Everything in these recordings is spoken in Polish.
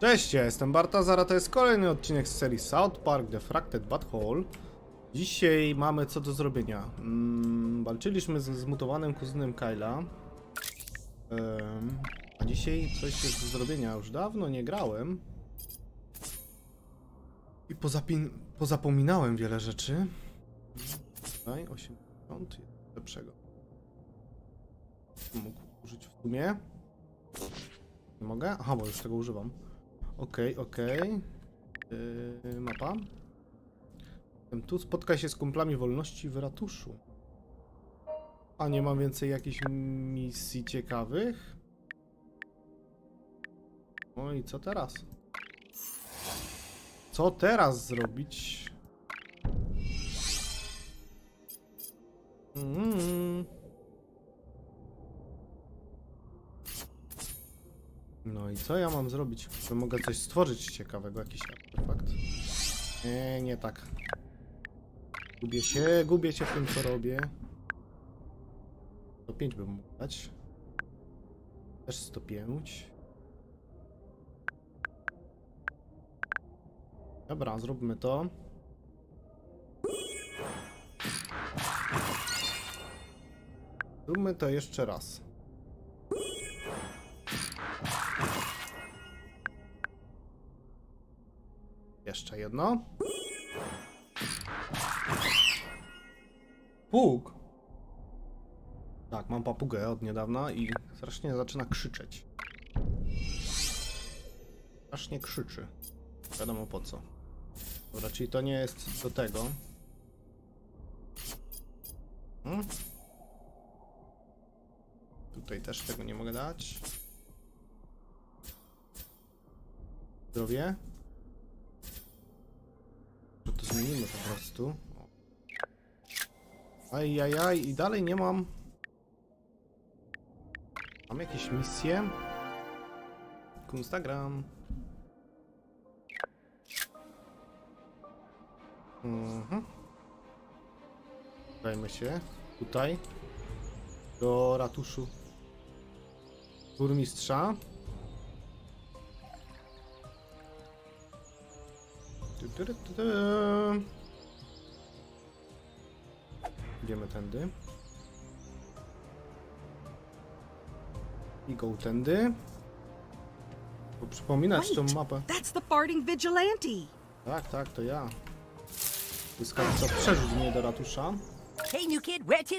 Cześć, ja jestem Bartazar, a to jest kolejny odcinek z serii South Park The Fracted Butthole. Dzisiaj mamy co do zrobienia. Mm, walczyliśmy z zmutowanym kuzynem Kyla. Em, a dzisiaj coś jest do zrobienia. Już dawno nie grałem. I pozapominałem wiele rzeczy. Tutaj 80 jest lepszego. Mógł użyć w sumie. Nie mogę? Aha, bo już tego używam. Okej, okej. Yy, mapa. Tu spotkaj się z kumplami wolności w ratuszu. A nie mam więcej jakichś misji ciekawych? No i co teraz? Co teraz zrobić? Mm. No i co ja mam zrobić? Że mogę coś stworzyć ciekawego, jakiś artefakt. Nie, nie tak. Gubię się, gubię się w tym, co robię. To 5 bym mógł dać. Też 105. Dobra, zróbmy to. Zróbmy to jeszcze raz. Jeszcze jedno. Puk. Tak, mam papugę od niedawna i strasznie zaczyna krzyczeć. Strasznie krzyczy. Wiadomo po co. Dobra, czyli to nie jest do tego. Hmm? Tutaj też tego nie mogę dać. Zdrowie. To zmienimy po prostu. Ajajaj, i dalej nie mam... Mam jakieś misje? Instagram. Mhm. Dajmy się tutaj do ratuszu burmistrza. Idziemy tędy. I go tędy. Bo przypominać tą mapę. That's the farting vigilante. Tak, tak, to ja. Błyskawica przerzut mnie do ratusza. Hey, new kid, where to?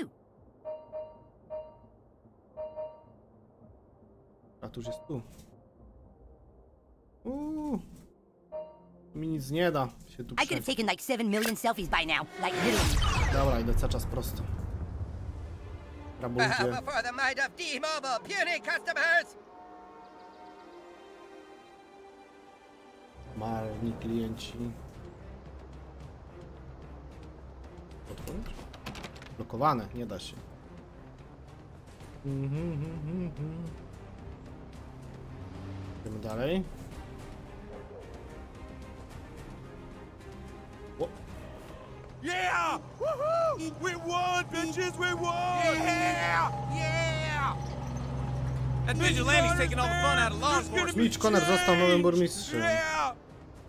Ratusz jest tu. Uuu. Mi nic nie da. Się tu I could prze... have taken like seven million selfies by now. Like literally. Dobra, idę cały czas prosto. Rabujcie. Before the might of T-Mobile puny customers! Marni klienci. Otworzyć? Blokowane, nie da się. Mhm, mhm, mhm. Idziemy dalej. Yeah! Woohoo! We won, bitches! We won! Yeah! Yeah! That vigilante's taking all the fun out of law enforcement. Mitch Conner został nowym burmistrzem. Yeah!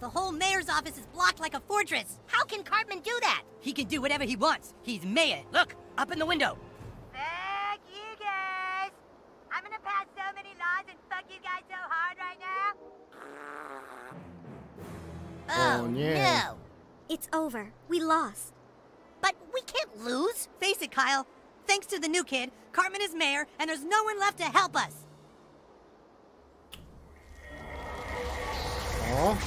The whole mayor's office is blocked like a fortress. How can Cartman do that? He can do whatever he wants. He's mayor. Look, up in the window. Fuck you guys! I'm gonna pass so many laws and fuck you guys so hard right now. Oh, oh nie. no. It's over. We lost. But we can't lose. Face it, Kyle. Thanks to the new kid, Cartman is mayor, and there's no one left to help us. O,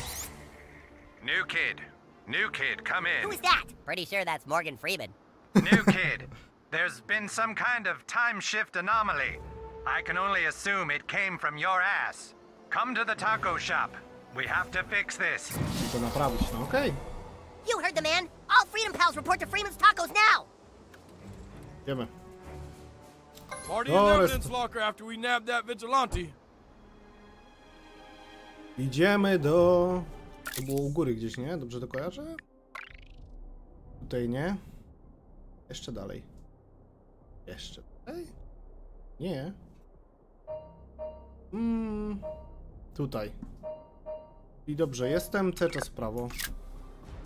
New kid. New kid, come in. Who is that? Pretty sure that's Morgan Freeman. New kid. There's been some kind of time shift anomaly. I can only assume it came from your ass. Come to the taco shop. We have to fix this. i to naprawić, no okej. You heard the man. All Freedom Pals report to Freeman's Tacos now. Idziemy. Party in the evidence locker after we nabbed that vigilante. Idziemy do... To było u góry gdzieś, nie? Dobrze to kojarzę? Tutaj nie. Jeszcze dalej. Jeszcze dalej? Nie. Mm, tutaj. I dobrze, jestem cały czas w prawo.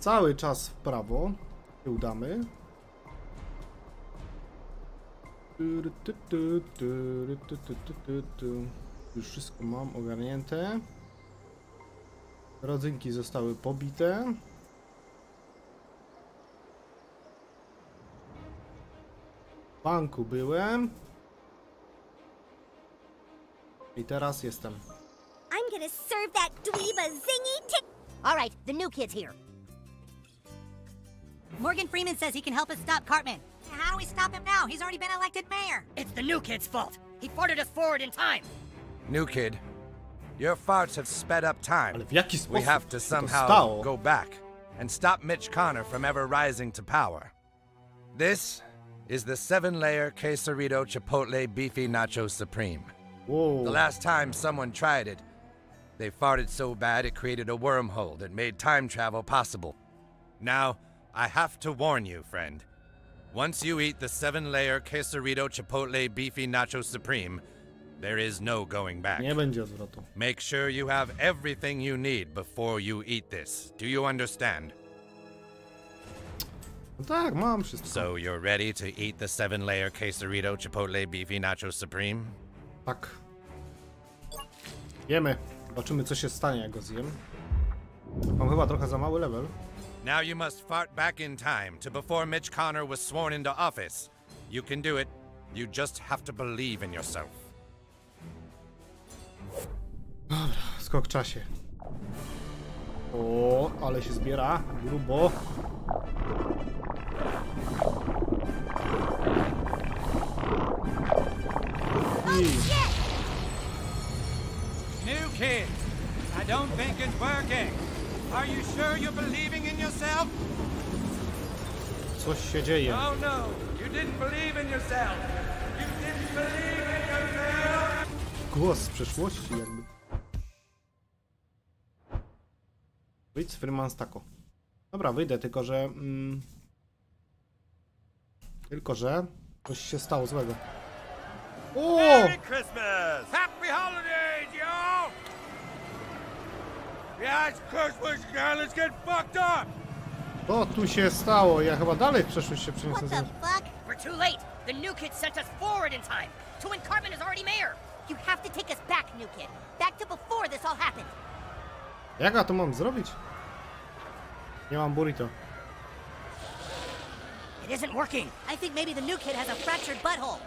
Cały czas w prawo. się udamy. Już wszystko mam ogarnięte. Rodzynki zostały pobite. W banku byłem. I teraz jestem. I'm gonna serve that dweeb zingy tick. All right, the new kid's here. Morgan Freeman says he can help us stop Cartman. How do we stop him now? He's already been elected mayor. It's the new kid's fault. He farted us forward in time. New kid, your farts have sped up time. Ale w jaki We have to somehow go back and stop Mitch Connor from ever rising to power. This is the seven layer quesarito chipotle beefy nacho supreme. Wow. The last time someone tried it, they farted so bad it created a wormhole that made time travel possible. Now, I have to warn you, friend. Once you eat the seven layer quesarito chipotle beefy nacho supreme, there is no going back. Nie będzie odwrotu. Make sure you have everything you need before you eat this. Do you understand? No tak, mam wszystko. So you're ready to eat the seven layer quesarito chipotle beefy nacho supreme? Tak. Jemy. Zobaczymy co się stanie jak go zjem. Mam chyba trochę za mały level. Now you must fart back in time to before Mitch Connor was sworn into office. You can do it. You just have to believe in yourself. Skok w czasie. O, ale się zbiera. Grubo. I New kid, I don't think it's working. Are you sure you're believing in yourself? coś się dzieje. Oh no, you didn't believe in yourself. You didn't believe in yourself. Głos z przeszłości jakby. Wyjdź z Freeman Stako. Dobra, wyjdę, tylko że... Mm, tylko że... Coś się stało złego. O! Christmas! Happy holidays, Yeah, it's Christmas again. Let's get fucked up! Co tu się stało? Ja chyba dalej w przeszłość się przeniosę. What the fuck? We're too late. The new kid sent us forward in time to when Cartman is already mayor. You have to take us back, new kid. Back to before this all happened. Jak ja to mam zrobić? Nie mam burrito. It isn't working. I think maybe the new kid has a fractured butthole.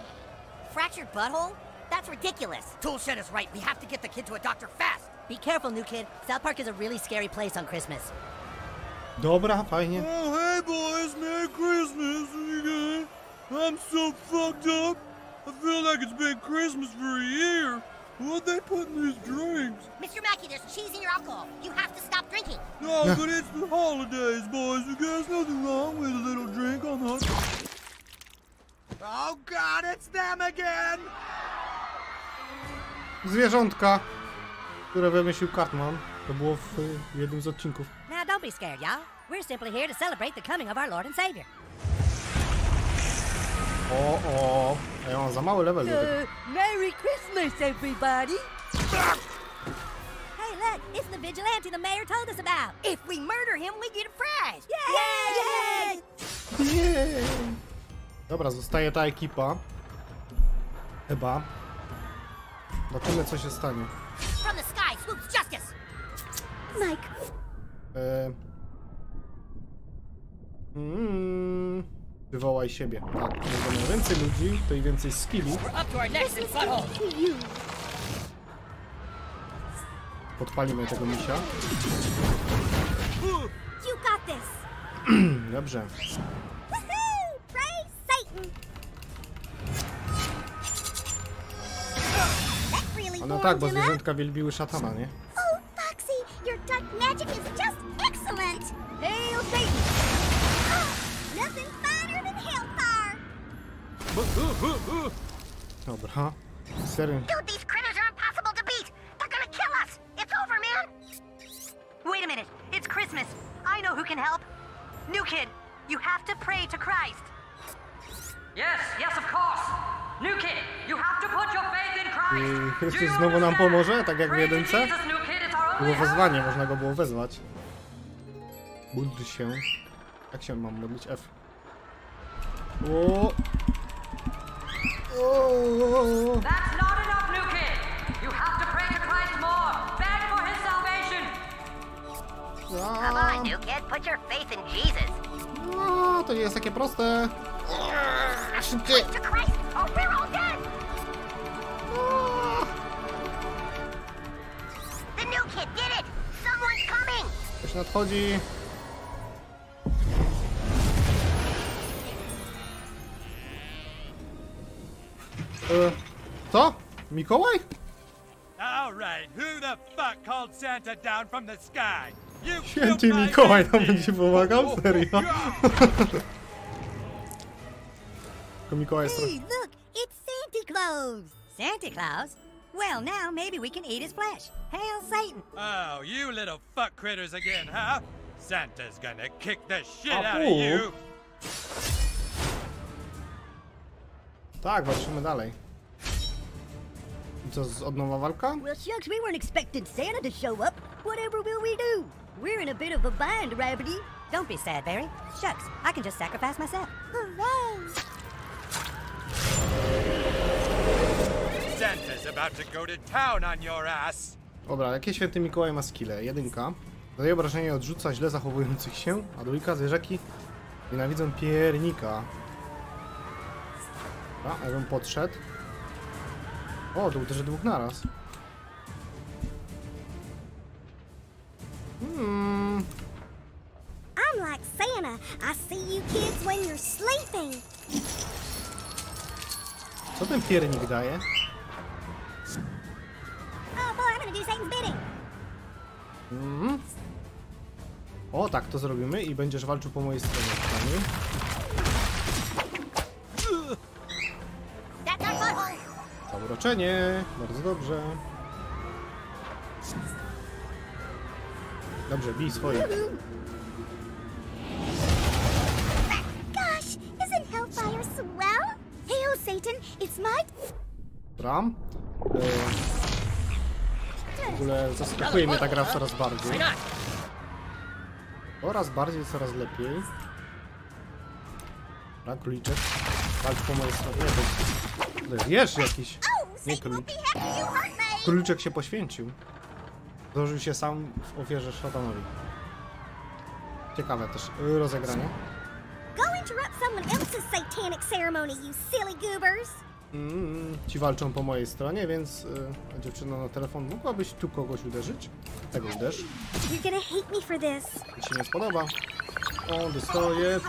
Fractured butthole? That's ridiculous. Tool shed is right. We have to get the kid to a doctor fast. Be careful, new kid. South Park is a really scary place on Christmas. Dobra, fajnie. Oh, hey, boys. Merry Christmas. I'm so fucked up. I feel like it's been Christmas for a year. What they put in these drinks? Mr. Mackey, there's cheese in your alcohol. You have to stop drinking. No, but it's the holidays, boys. There's nothing wrong with a little drink on the... Oh, God, it's them again! Zwierzątka, które wymyślił Cartman. To było w y, jednym z odcinków. Now, don't be scared, y'all. We're simply here to celebrate the coming of our Lord and Savior. O, o. A ja mam za mały level do tego. Merry Christmas, everybody! Hey, look, it's the vigilante the mayor told us about. If we murder him, we get a prize. Yay! Jej. Dobra, zostaje ta ekipa. Chyba. Zobaczymy co się stanie. Mike, E... Mm, wywołaj siebie. Tak, jeżeli ma więcej ludzi, to i więcej skilli. Podpalimy tego misia. Dobrze. A no tak, bo zwierzętka wielbiły szatana, nie? Oh, Dobra. Serio. Dude, these critters are impossible to beat. They're gonna kill us. It's over, man. Wait a minute. It's Christmas. I know who can help. New kid, you have to pray to Christ. Yes, yes, of course. New kid, you have to put your faith in Christ. I Do Chrystus you znowu nam understand? pomoże, tak jak w Pray to jedynce? Jesus, new kid, it's our Było wezwanie, można go było wezwać. Módl się. Jak się mam modlić? F. O. O. That's not enough, new kid. You have to pray to Christ more. Beg for his salvation. Come on, new kid, put your faith in Jesus. No, to nie jest takie proste. Szybciej. To Christ, or we're all dead! Oh. The new kid did it! Someone's coming! Coś nadchodzi. Uh, e, co? Mikołaj? All right, who the fuck called Santa down from the sky? You Święty killed my Mikołaj nam baby. będzie pomagał? Oh, Serio? God. Tylko Mikołaj jest trochę... Hey, look, it's Santa Claus. Santa Claus? Well, now maybe we can eat his flesh. Hail Satan. Oh, you little fuck critters again, huh? Santa's gonna kick the shit ah, out of pół. you. Oh. Tak, walczymy dalej. I co, z- od nowa walka? Well, shucks, we weren't expecting Santa to show up. Whatever will we do? We're in a bit of a bind, Rabbity. Don't be sad, Barry. Shucks, I can just sacrifice myself. Hooray! Santa's about to go to town on your ass. Dobra, jakie święty Mikołaj ma skille? Jedynka. Zadaje obrażenie odrzuca źle zachowujących się, a dwójka zwierzaki nienawidzą piernika. Dobra, ja bym podszedł. O, to uderzy dwóch naraz. Hmm, I'm like Santa. I see you kids when you're sleeping. co ten piernik daje? Oh boy, I'm gonna do Satan's bidding. Mhm. O, tak to zrobimy i będziesz walczył po mojej stronie. Zauroczenie, bardzo dobrze. Dobrze, bij swoich. Gosh, isn't Hellfire swell? Hail Satan, it's my Dobra. E, W ogóle zaskakuje mnie ta gra coraz bardziej. Coraz bardziej, coraz lepiej. Dobra, króliczek. Walcz po mojej stronie. Jeż jakiś. Nie me. Króliczek się poświęcił. Złożył się sam w ofierze szatanowi. Ciekawe też y, rozegranie. Go interrupt someone else's satanic ceremony, you silly goobers. Mm, ci walczą po mojej stronie, więc y, dziewczyna na telefon mogłabyś tu kogoś uderzyć? Tego uderz. You're gonna hate me for this. Mi się nie spodoba. O, dostoję.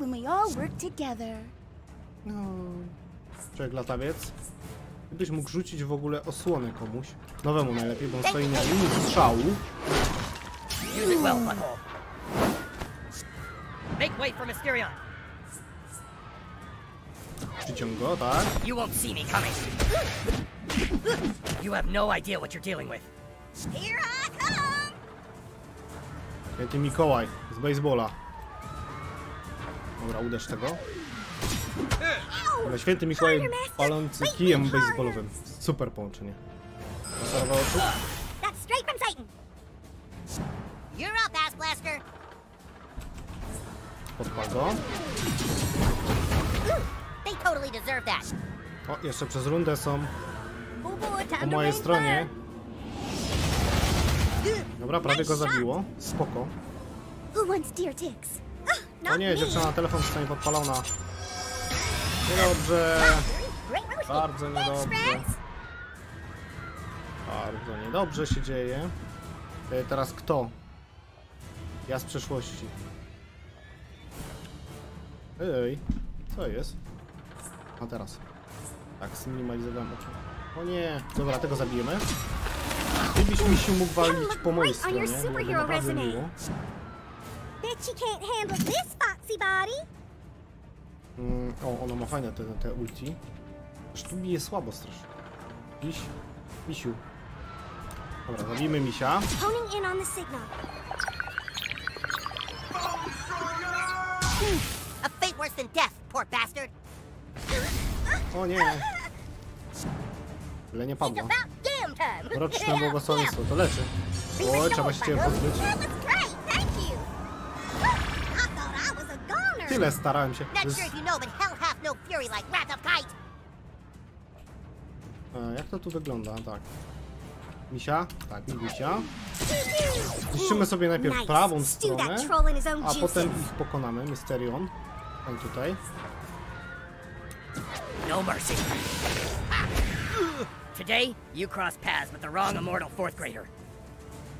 When we all work together. No. Człowiek latawiec. Gdybyś mógł rzucić w ogóle osłonę komuś. Nowemu najlepiej, bo on stoi na linii strzału. Make way for Mysterion. Przyciąg go, tak? You won't see me coming. You have no idea what you're dealing with. Here I come. Święty Mikołaj z baseballa. Dobra, uderz tego. Ale święty Mikołaj palący kijem baseballowym. Super połączenie. Zasadowe oczu. Podpal go. O, jeszcze przez rundę są po mojej stronie. Dobra, prawie go zabiło. Spoko. Who wants deer ticks? O nie, dziewczyna na telefon zostanie podpalona. Niedobrze. Bardzo niedobrze. Bardzo niedobrze się dzieje. E, Teraz kto? Ja z przeszłości. Ej, co jest? A teraz. Tak, zminimalizowałem oczy. O nie, dobra, tego zabijemy. Gdybyś mi się mógł walić po mojej stronie, byłoby naprawdę miło. Bet you can't handle this foxy body. Mm, o, ona ma fajne te, te ulti. Aż tu bije słabo strasznie. Miś, misiu. Dobra, zabijmy misia. Honing in on the signal. A fate worse than death, poor bastard. O nie! Ile nie padło. Roczne błogosławieństwo, to leczy. Oj, trzeba się ciebie pozbyć. Wrath of Kite. E, Jak to tu wygląda? Tak. Misia? Tak, misia. Zniszczymy sobie najpierw prawą stronę, a potem ich pokonamy. Mysterion. Ten tutaj. No mercy. Today, you cross paths with the wrong immortal fourth grader.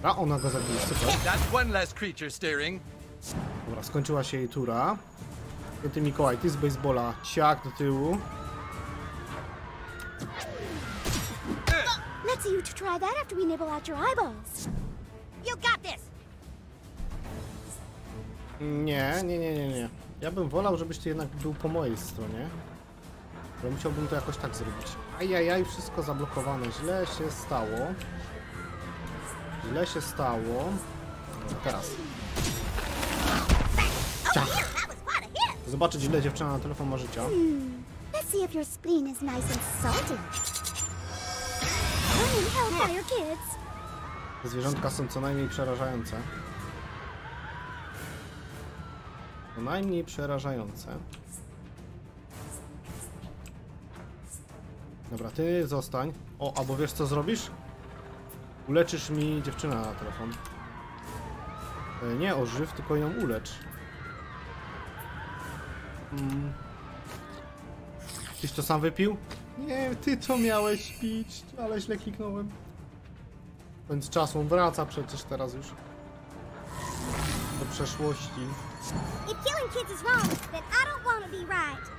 A ona go zabije, super. That's one less creature steering. Dobra, skończyła się jej tura. Święty Mikołaj, ty z baseballa. Ciak do tyłu. Let's you to try that after we nibble out your eyeballs. You got this. Nie, nie, nie, nie, nie. Ja bym wolał, żebyś ty jednak był po mojej stronie. Ale musiałbym to jakoś tak zrobić. Ajajaj, wszystko zablokowane. Źle się stało. Źle się stało. Teraz. Ciach. Zobaczyć ile dziewczyna na telefon ma życia. Let's see if your spleen is nice and salty. Run in hellfire, kids. Te zwierzątka są co najmniej przerażające. Co najmniej przerażające. Dobra, ty zostań. O, albo wiesz co zrobisz? Uleczysz mi dziewczynę na telefon. E, Nie ożyw, tylko ją ulecz. Mm. Tyś to sam wypił? Nie, ty to miałeś pić, ale źle kliknąłem. Więc czas on wraca przecież teraz już. Do przeszłości. If killing kids is wrong, then I don't want to be right.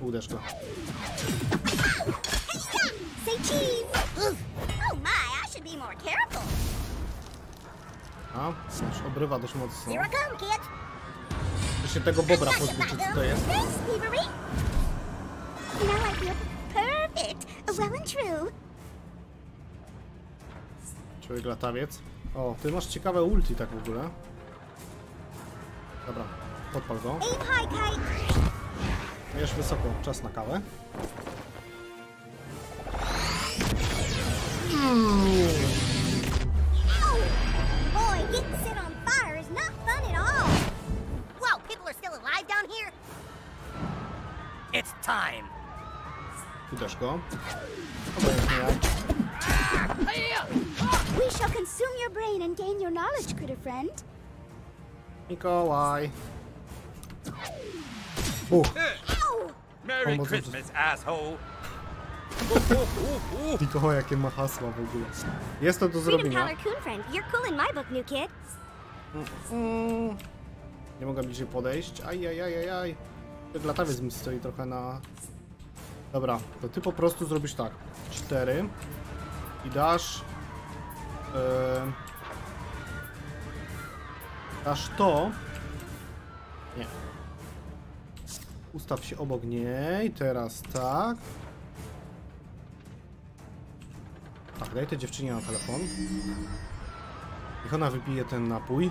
Uderz go. Już obrywa dość mocno. Muszę się tego bobra pozbyć, co to jest? Człowiek latawiec. O, ty masz ciekawe ulti tak w ogóle. Dobra, podpal go. Jesz wysoko, czas na kawę. Ow! Uderz go. We shall consume your brain and gain your knowledge, critter friend. Mikołaj. Ow! Merry Christmas, asshole. Mikołaj, jakie ma hasła w ogóle. Jest to do zrobienia. Collar Coon Friend, you're cool in my book, new kid. Mm. Nie mogę bliżej podejść. Ajajajajaj. Ten latawiec mi stoi trochę na... Dobra, to ty po prostu zrobisz tak. Cztery. I dasz... em, dasz to. Nie. Ustaw się obok niej. Teraz tak. Tak, daj tej dziewczynie na telefon. Niech ona wypije ten napój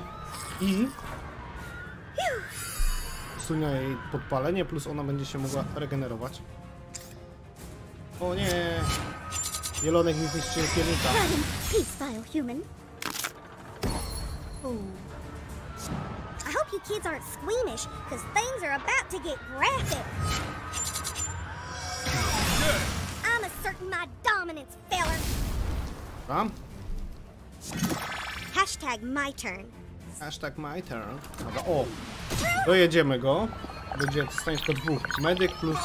i usunie jej podpalenie, plus ona będzie się mogła regenerować. O nie! Jelonek mi zniszczył piernika. Run in peace, vile human. I hope you kids aren't squeamish, because things are about to get graphic. I'm asserting my dominance, feller. Dobra. Hashtag my turn. Hashtag my turn. Dobra, o! Dojedziemy go. Będzie zostanie tylko dwóch. Medyk plus...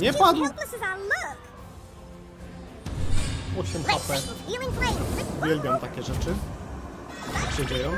Nie padł. and helpless as I look. 8 Let's HP. Uwielbiam takie rzeczy. Thanks się dzieją.